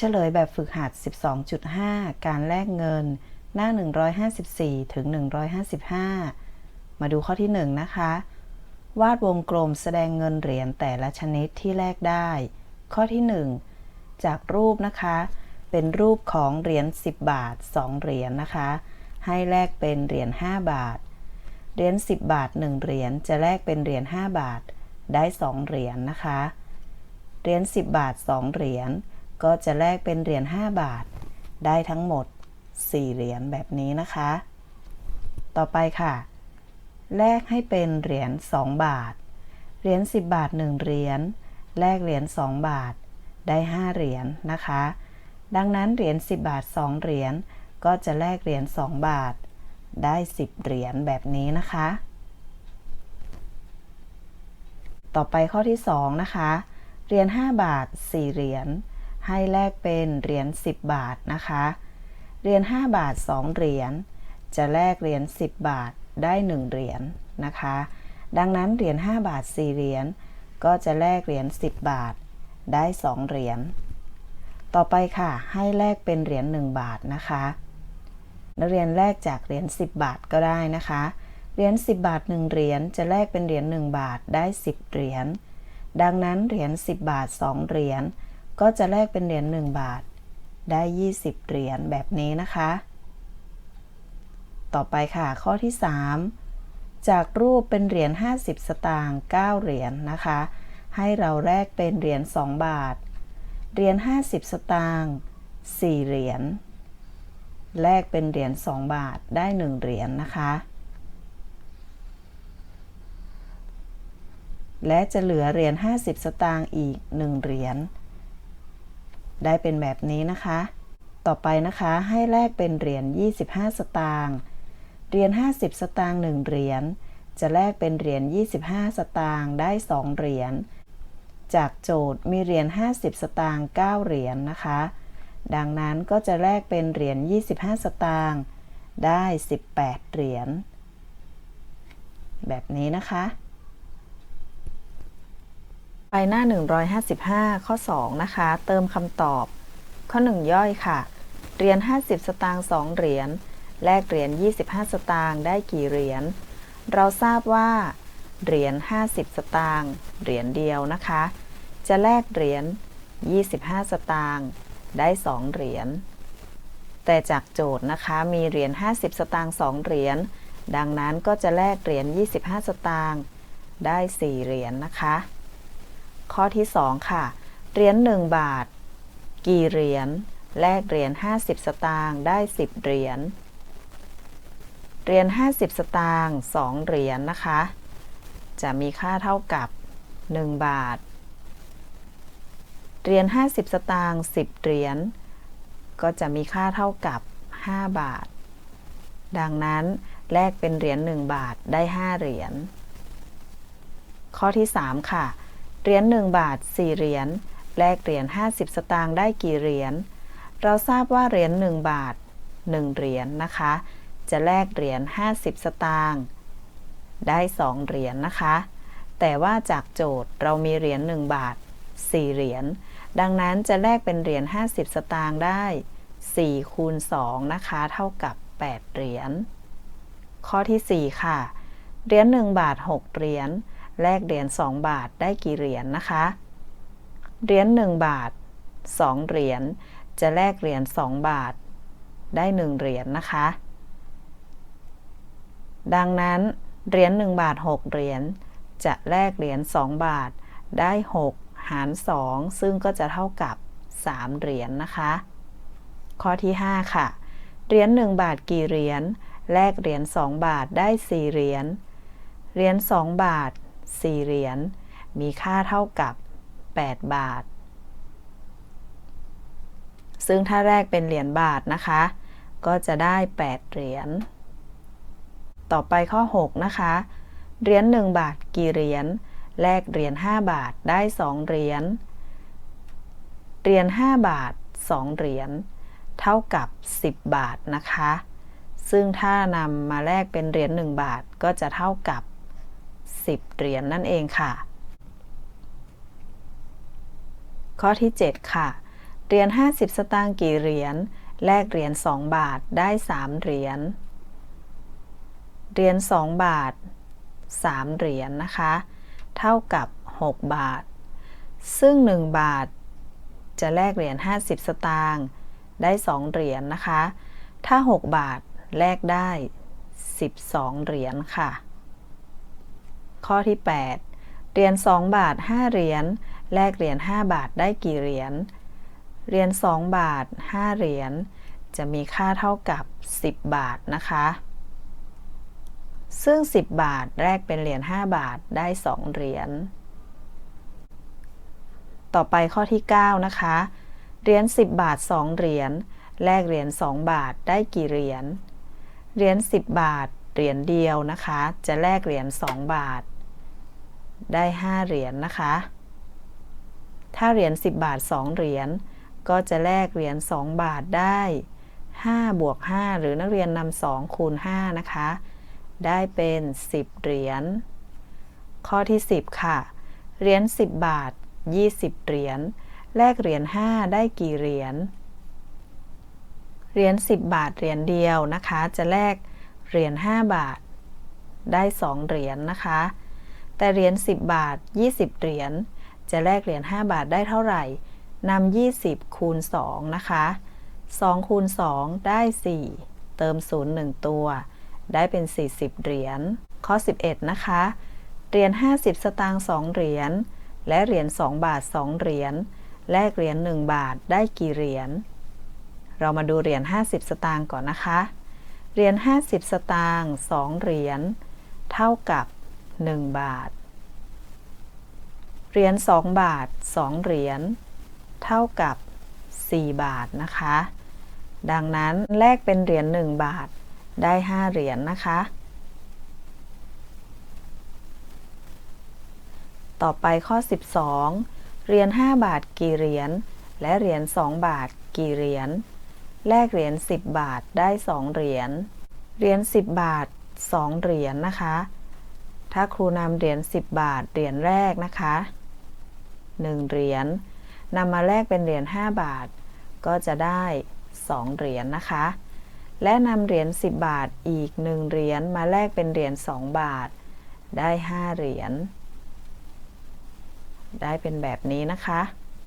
เฉลยแบบฝึกหัด 12.5 การแลกเงิน หน้า 154 ถึง 155 มาดูข้อที่ 1 นะคะ วาดวงกลมแสดงเงินเหรียญแต่ละชนิดที่แลกได้ ข้อที่ 1 จากรูปนะคะ เป็นรูปของเหรียญ 10 บาท 2 เหรียญนะคะ ให้แลกเป็นเหรียญ 5 บาท เหรียญ 10 บาท 1 เหรียญ จะแลกเป็นเหรียญ 5 บาท ได้ 2 เหรียญนะคะ เหรียญ 10 บาท 2 เหรียญ ก็จะแลกเป็นเหรียญ5บาท ได้ทั้งหมด 4 เหรียญแบบนี้นะคะ ต่อไปค่ะ แลกให้เป็นเหรียญ2บาท เหรียญ10 บาท 1 เหรียญ แลกเหรียญ2บาท ได้ 5 เหรียญนะคะ ดังนั้นเหรียญ10 บาท 2 เหรียญ ก็จะแลกเหรียญ2บาท ได้ 10 เหรียญแบบนี้นะคะ ต่อไปข้อที่ 2 นะคะเหรียญ5บาท 4 เหรียญ ให้แลกเป็นเหรียญ10 บาทนะคะ เหรียญ5บาท 2 เหรียญ จะแลกเหรียญ10 บาทได้ 1 เหรียญนะคะ ดังนั้นเหรียญ5บาท 4 เหรียญ ก็จะแลกเหรียญ10 บาทได้ 2 เหรียญ ต่อไปค่ะ ให้แลกเป็นเหรียญ1บาทนะคะ นักเรียนแลกจากเหรียญ10 บาทก็ได้นะคะ เหรียญ10 บาท 1 เหรียญ จะแลกเป็นเหรียญ1บาทได้ 10 เหรียญ ดังนั้นเหรียญ10 บาท 2 เหรียญ ก็จะแลกเป็นเหรียญ1บาท ได้ 20 เหรียญแบบนี้นะคะ ต่อไปค่ะ ข้อที่ 3 จากรูปเป็นเหรียญ50 สตางค์9เหรียญนนะคะ ให้เราแลกเป็นเหรียญ2บาท เหรียญ50 สตางค์4เหรียญ แลกเป็นเหรียญ2บาทได้ 1 เหรียญนะคะและจะเหลือเหรียญ50 สตางค์อีก 1 เหรียญ ได้เป็นแบบนี้นะคะ ต่อไปนะคะให้แลกเป็นเหรียญ 25 สตางค์ เหรียญ 50 สตางค์1เหรียญ จะแลกเป็นเหรียญ 25 สตางค์ได้ 2 เหรียญ จากโจทย์มีเหรียญ 50 สตางค์9เหรียญนะคะ ดังนั้นก็จะแลกเป็นเหรียญ 25 สตางค์ได้ 18 เหรียญ แบบนี้นะคะ ไปหน้า 155 ข้อ 2 นะคะ เติมคำตอบ ข้อ 1 ย่อยค่ะ เหรียญ50 สตางค์2เหรียญ แลกเหรียญ25 สตางค์ได้กี่เหรียญ เราทราบว่า เหรียญ50 สตางค์เหรียญเดียวนะคะ จะแลกเหรียญ25 สตางค์ได้ 2 เหรียญ แต่จากโจทย์นะคะ มีเหรียญ50 สตางค์2เหรียญ ดังนั้นก็จะแลกเหรียญ25 สตางค์ได้ 4 เหรียญนะคะ ข้อที่ 2 ค่ะ เหรียญ1บาท กี่เหรียญ แลกเหรียญ50 สตางค์ได้ 10 เหรียญ เหรียญ50 สตางค์2เหรียญนะคะ จะมีค่าเท่ากับ 1 บาท เหรียญ50 สตางค์10 เหรียญ ก็จะมีค่าเท่ากับ 5 บาท ดังนั้นแลกเป็นเหรียญ1บาทได้ 5 เหรียญ ข้อที่ 3 ค่ะ เหรียญ1บาท 4 เหรียญแลกเหรียญ50 สตางค์ได้กี่เหรียญเราทราบว่าเหรียญ1บาท 1 เหรียญนะคะ จะแลกเหรียญ50 สตางค์ได้ 2 เหรียญนะคะ แต่ว่าจากโจทย์เรามีเหรียญ1บาท 4 เหรียญดังนั้นจะแลกเป็นเหรียญ50 สตางค์ได้4คูณ2นะคะ เท่ากับ 8 เหรียญข้อที่ 4 ค่ะ เหรียญ1บาท 6 เหรียญ แลกเหรียญ2บาทได้กี่เหรียญนะคะ เหรียญ1บาท 2 เหรียญจะแลกเหรียญ2บาท ได้ 1 เหรียญนะคะ ดังนั้นเหรียญ1บาท 6 เหรียญจะแลกเหรียญ2บาท ได้ 6 หาร 2 ซึ่งก็จะเท่ากับ 3 เหรียญนะคะ ข้อที่ 5 ค่ะ เหรียญ1บาทกี่เหรียญแลกเหรียญ2บาทได้ 4 เหรียญ เหรียญ2บาท 4 เหรียญ มีค่าเท่ากับ 8 บาท ซึ่งถ้าแรกเป็นเหรียญบาทนะคะ ก็จะได้ 8 เหรียญ ต่อไปข้อ 6 นะคะ เหรียญ1บาทกี่เหรียญ แลกเหรียญ5บาทได้ 2 เหรียญ เหรียญ5บาท 2 เหรียญ เท่ากับ 10 บาทนะคะ ซึ่งถ้านำมาแลกเป็นเหรียญ1บาทก็จะเท่ากับ 10 เหรียญนนั่นเองค่ะ ข้อที่ 7 ค่ะ เหรียญ50 สตางค์กี่เหรียญ แลกเหรียญ2บาทได้ 3 เหรียญ เหรียญ2บาท 3 เหรียญนะคะ เท่ากับ 6 บาท ซึ่ง 1 บาท จะแลกเหรียญ50 สตางค์ได้ 2 เหรียญนะคะ ถ้า 6 บาทแลกได้ 12 เหรียญค่ะ ข้อที่ 8 เหรียญ2บาท 5 เหรียญแลกเหรียญ5บาทได้กี่เหรียญเหรียญ2บาท 5 เหรียญจะมีค่าเท่ากับ 10 บาทนะคะ ซึ่ง 10 บาทแลกเป็นเหรียญ5บาทได้ 2 เหรียญต่อไปข้อที่ 9 นะคะ เหรียญ10 บาท 2 เหรียญแลกเหรียญ2บาทได้กี่เหรียญเหรียญ10 บาท เหรียญเดียวนะคะ จะแลกเหรียญ2บาท ได้ 5 เหรียญนะคะ ถ้าเหรียญ10 บาท 2 เหรียญก็จะแลกเหรียญ2บาทได้5บวก5หรือนักเรียนนำ2คูณ5นะคะ ได้เป็น 10 เหรียญ ข้อที่ 10 ค่ะ เหรียญ10 บาท 20 เหรียญ แลกเหรียญ5ได้กี่เหรียญ เหรียญ10 บาทเหรียญเดียวนะคะ จะแลก เหรียญ5บาท ได้ 2 เหรียญนะคะ แต่เหรียญ10 บาท 20 เหรียญจะแลกเหรียญ5บาทได้เท่าไหร่นำ20 คูณ 2 นะคะ2คูณ 2 ได้ 4 เติม 0 1 ตัว ได้เป็น 40 เหรียญข้อ 11 นะคะ เหรียญ50 สตางค์2เหรียญและเหรียญ2บาท 2 เหรียญแลกเหรียญ1บาทได้กี่เหรียญเรามาดูเหรียญ50 สตางค์ก่อนนะคะ เหรียญ50 สตางค์2เหรียญเท่ากับ 1 บาท เหรียญ2บาท 2 เหรียญเท่ากับ 4 บาทนะคะ ดังนั้นแลกเป็นเหรียญ1บาทได้ 5 เหรียญนะคะ ต่อไปข้อ 12เหรียญ5บาทกี่เหรียญและเหรียญ2บาทกี่เหรียญ แลกเหรียญ10 บาทได้ 2 เหรียญ เหรียญ10 บาท 2 เหรียญนะคะ ถ้าครูนำเหรียญ10 บาท เหรียญแรกนะคะ 1 เหรียญนำมาแลกเป็นเหรียญ5บาท ก็จะได้ 2 เหรียญนะคะ และนำเหรียญ10 บาทอีก 1 เหรียญมาแลกเป็นเหรียญ2บาท ได้ 5 เหรียญ ได้เป็นแบบนี้นะคะ